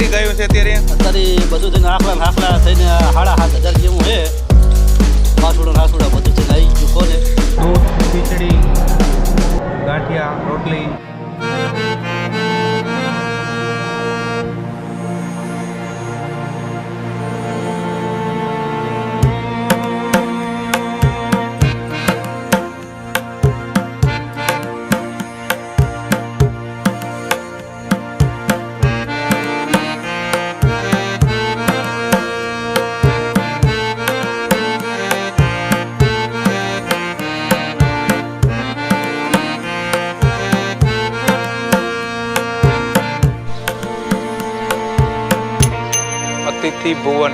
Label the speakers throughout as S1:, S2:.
S1: તારી બધું થઈને આખલા આખલા થઈને સાડા સાત હજાર જેવું છે. વાસુડા નાસુડા બધું થઈને આવી ગયું કોને?
S2: દૂધ ખીચડી ગાંઠિયા રોટલી. ભુવન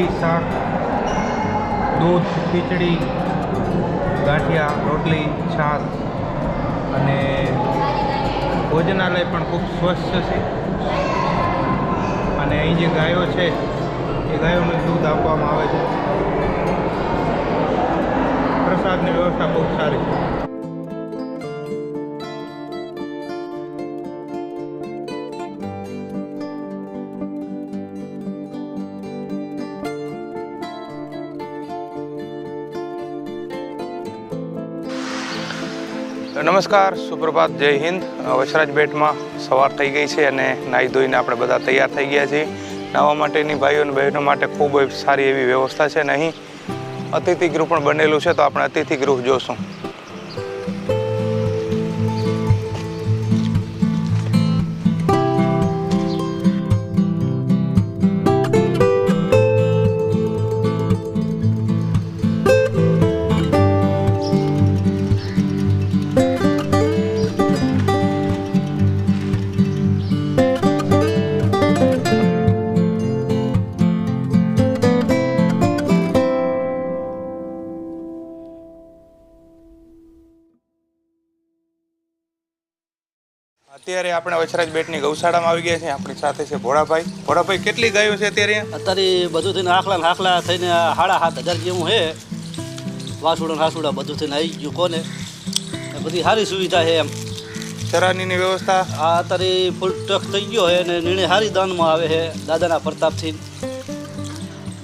S2: રોટલી શાક, દૂધ, ખીચડી, ગાંઠિયા, રોટલી, છાશ અને ભોજનાલય પણ ખૂબ સ્વચ્છ છે. અને અહીં જે ગાયો છે, એ ગાયોને દૂધ આપવામાં આવે છે. પ્રસાદની વ્યવસ્થા ખૂબ સારી છે. નમસ્કાર, સુપ્રભાત, જય હિન્દ. વસરાજ બેટમાં સવાર થઈ ગઈ છે અને નાહી ધોઈને આપણે બધા તૈયાર થઈ ગયા છીએ. નાહવા માટેની ભાઈઓ અને બહેનો માટે ખૂબ સારી એવી વ્યવસ્થા છે અને અહીં અતિથિ ગૃહ પણ બનેલું છે, તો આપણે અતિથિ ગૃહ જોશું. અત્યારે આપણે વસરાજ બેટની ગૌશાળામાં આવી ગયા છીએ. આપણી સાથે છે ભોળાભાઈ. ભોળાભાઈ કેટલી ગાયો છે અત્યારે?
S1: અત્યારે બધું થઈને આખલા આખલા થઈને સાડા સાત હજાર જેવું છે. વાસુડા હાસુડા બધું થઈને આવી ગયું કોને? બધી સારી સુવિધા છે એમ.
S2: ચરાની વ્યવસ્થા?
S1: આ અત્યારે ફૂલ ટક થઈ ગયો છે અને નિર્ણય સારી દાનમાં આવે છે દાદાના પ્રતાપથી.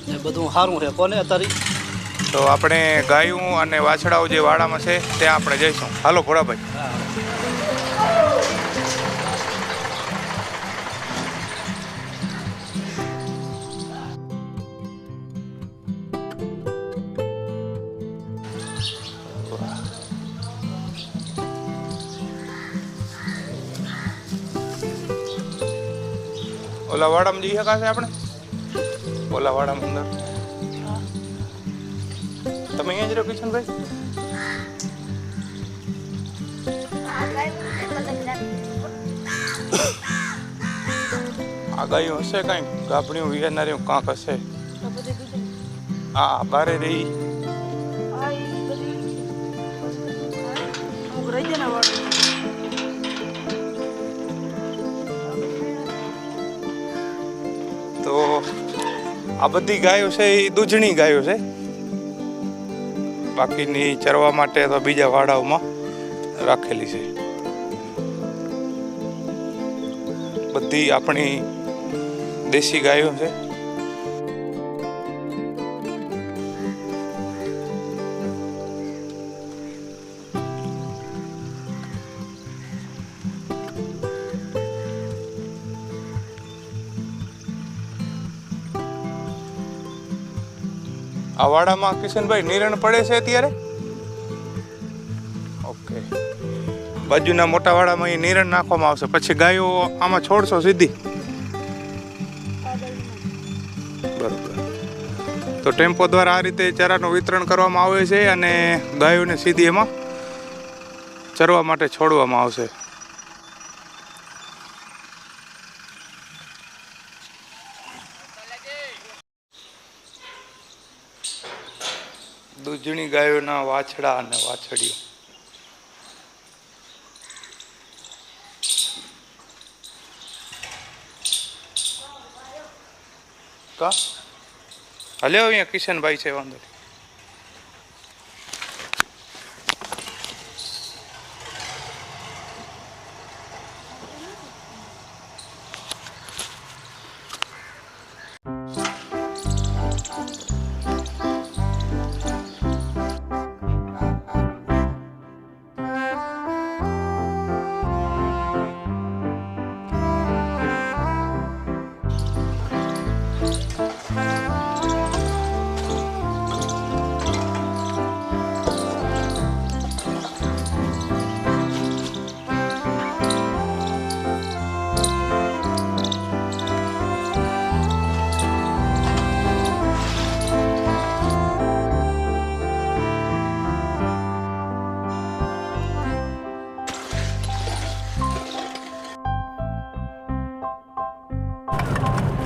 S1: ને બધું સારું છે કોને અત્યારે?
S2: તો આપણે ગાયું અને વાછડાઓ જે વાડામાં છે ત્યાં આપણે જઈશું. હાલો ભોળાભાઈ. ઓલા વાડામાં જઈ શકાશે આપણે? ઓલા વાડામાં અંદર. તમે અહીંયા જ રહ્યો કિશનભાઈ? આ ગાયું હશે કઈ? ગાભણીઓ વિહારનારી કાંક હશે? હા, બારે રહી. આ બધી ગાયો છે, એ દૂધણી ગાયો છે. બાકીની ચરવા માટે તો બીજા વાડાઓમાં રાખેલી છે. બધી આપણી દેશી ગાયો છે. આ વાડામાં કિશનભાઈ નિરણ પડે છે અત્યારે? ઓકે બાજુના મોટા વાડામાં અહીં નિરણ નાખવામાં આવશે. પછી ગાયો આમાં છોડશો સીધી? તો ટેમ્પો દ્વારા આ રીતે ચારાનું વિતરણ કરવામાં આવે છે અને ગાયોને સીધી એમાં ચરવા માટે છોડવામાં આવશે. દૂધણી ગાયોના વાછડા અને વાછડીઓ કા હલે અહીંયા કિશનભાઈ છે વાંધો નહીં.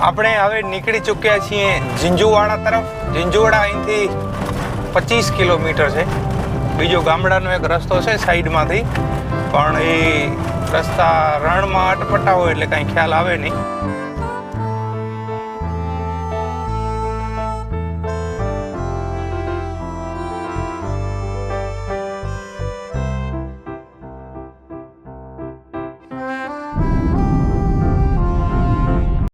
S2: આપણે હવે નીકળી ચૂક્યા છીએ ઝીંઝુવાડા તરફ. ઝીંઝુવાડા અહીંથી પચીસ કિલોમીટર છે. બીજો ગામડાનો એક રસ્તો છે સાઈડમાંથી. પણ એ રસ્તા રણમાં અટપટા હોય એટલે કાંઈ ખ્યાલ આવે નહીં.